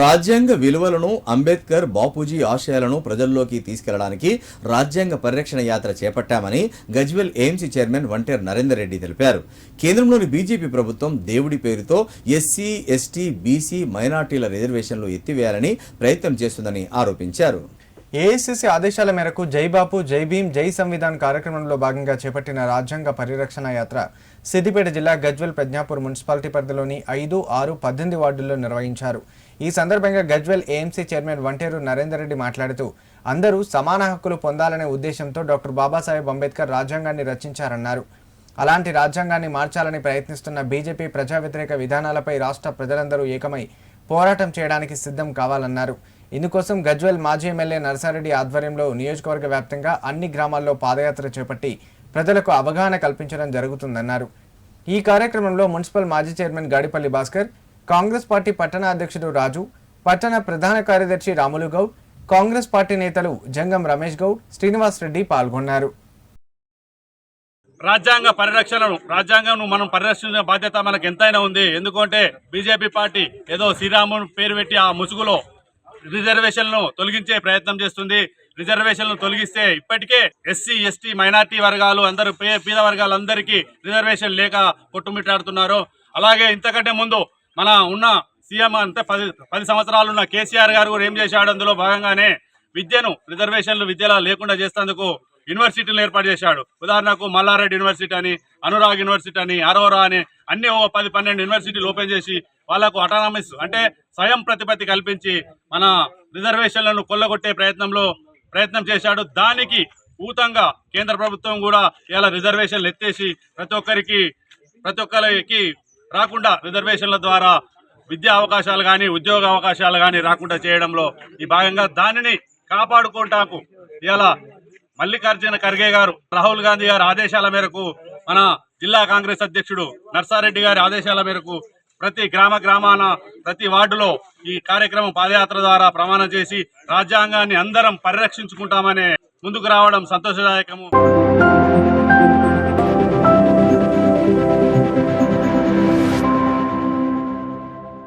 రాజ్యాంగ విలువలను అంబేద్కర్ బాపూజీ ఆశయాలను ప్రజల్లోకి తీసుకెళ్ళడానికి రాజ్యాంగ పరిరక్షణ యాత్ర చేపట్టామని గజ్వెల్ ఏఎంసీ చైర్మన్ వంటేర్ నరేందర్ రెడ్డి తెలిపారు. కేంద్రంలోని బీజేపీ ప్రభుత్వం దేవుడి పేరుతో ఎస్సీ ఎస్టీ బీసీ మైనార్టీల రిజర్వేషన్లు ఎత్తివేయాలని ప్రయత్నం చేస్తుందని ఆరోపించారు. ఏఐసిసి ఆదేశాల మేరకు జైబాపు జై భీం జై సంవిధాన్ కార్యక్రమంలో భాగంగా చేపట్టిన రాజ్యాంగ పరిరక్షణ యాత్ర సిద్దిపేట జిల్లా గజ్వెల్ ప్రజ్ఞాపూర్ మున్సిపాలిటీ పరిధిలోని ఐదు ఆరు పద్దెనిమిది వార్డుల్లో నిర్వహించారు. ఈ సందర్భంగా గజ్వెల్ ఏఎంసీ చైర్మన్ వంటేరు నరేందర్ రెడ్డి మాట్లాడుతూ అందరూ సమాన హక్కులు పొందాలనే ఉద్దేశంతో డాక్టర్ బాబాసాహెబ్ అంబేద్కర్ రాజ్యాంగాన్ని రచించారన్నారు. అలాంటి రాజ్యాంగాన్ని మార్చాలని ప్రయత్నిస్తున్న బీజేపీ ప్రజా వ్యతిరేక విధానాలపై రాష్ట్ర ప్రజలందరూ ఏకమై పోరాటం చేయడానికి సిద్ధం కావాలన్నారు. ఇందుకోసం గజ్వెల్ మాజీ ఎమ్మెల్యే నరసారెడ్డి ఆధ్వర్యంలో నియోజకవర్గ వ్యాప్తంగా అన్ని గ్రామాల్లో పాదయాత్ర చేపట్టి ప్రజలకు అవగాహన కల్పించడం జరుగుతుందన్నారు. ఈ కార్యక్రమంలో మున్సిపల్ మాజీ చైర్మన్ గాడిపల్లి భాస్కర్ కాంగ్రెస్ పార్టీ పట్టణ అధ్యక్షుడు రాజు పట్టణ ప్రధాన కార్యదర్శి రాములు గౌడ్ కాంగ్రెస్ పార్టీ నేతలు జంగం రమేష్ గౌడ్ శ్రీనివాస్ రెడ్డి పాల్గొన్నారు. రాజ్యాంగ పరిరక్షణను రాజ్యాంగం మనం పరిరక్షించిన బాధ్యత మనకు ఎంతైనా ఉంది. ఎందుకంటే బీజేపీ పార్టీ ఏదో శ్రీరాముని పేరు పెట్టి ఆ ముసుగులో రిజర్వేషన్లను తొలగించే ప్రయత్నం చేస్తుంది. రిజర్వేషన్లు తొలగిస్తే ఇప్పటికే ఎస్సీ ఎస్టీ మైనార్టీ వర్గాలు అందరూ పేద వర్గాలందరికీ రిజర్వేషన్ లేక కొట్టుమిట్టాడుతున్నారు. అలాగే ఇంతకంటే ముందు మన ఉన్న సీఎం అంటే పది పది సంవత్సరాలు ఉన్న కేసీఆర్ గారు కూడా ఏం చేశాడు? అందులో భాగంగానే విద్యను రిజర్వేషన్లు విద్యలా లేకుండా చేసేందుకు యూనివర్సిటీలు ఏర్పాటు చేశాడు. ఉదాహరణకు మల్లారెడ్డి యూనివర్సిటీ అని అనురాగ్ యూనివర్సిటీ అని అరోరా అని అన్ని ఓ పది పన్నెండు యూనివర్సిటీలు ఓపెన్ చేసి వాళ్ళకు అటానమస్ అంటే స్వయం ప్రతిపత్తి కల్పించి మన రిజర్వేషన్లను కొల్లగొట్టే ప్రయత్నంలో ప్రయత్నం చేశాడు. దానికి ఊతంగా కేంద్ర ప్రభుత్వం కూడా ఇలా రిజర్వేషన్లు ఎత్తేసి ప్రతి ఒక్కరికి ప్రతి ఒక్కరికి రాకుండా రిజర్వేషన్ల ద్వారా విద్యా అవకాశాలు కానీ ఉద్యోగ అవకాశాలు కానీ రాకుండా చేయడంలో ఈ భాగంగా దానిని కాపాడుకుంటాకు ఇలా మల్లికార్జున ఖర్గే గారు రాహుల్ గాంధీ గారి ఆదేశాల మేరకు మన జిల్లా కాంగ్రెస్ అధ్యక్షుడు నర్సారెడ్డి గారి ఆదేశాల మేరకు ప్రతి గ్రామ గ్రామాన ప్రతి వార్డులో ఈ కార్యక్రమం పాదయాత్ర ద్వారా ప్రమాణం చేసి రాజ్యాంగాన్ని అందరం పరిరక్షించుకుంటామనే ముందుకు రావడం సంతోషదాయకము.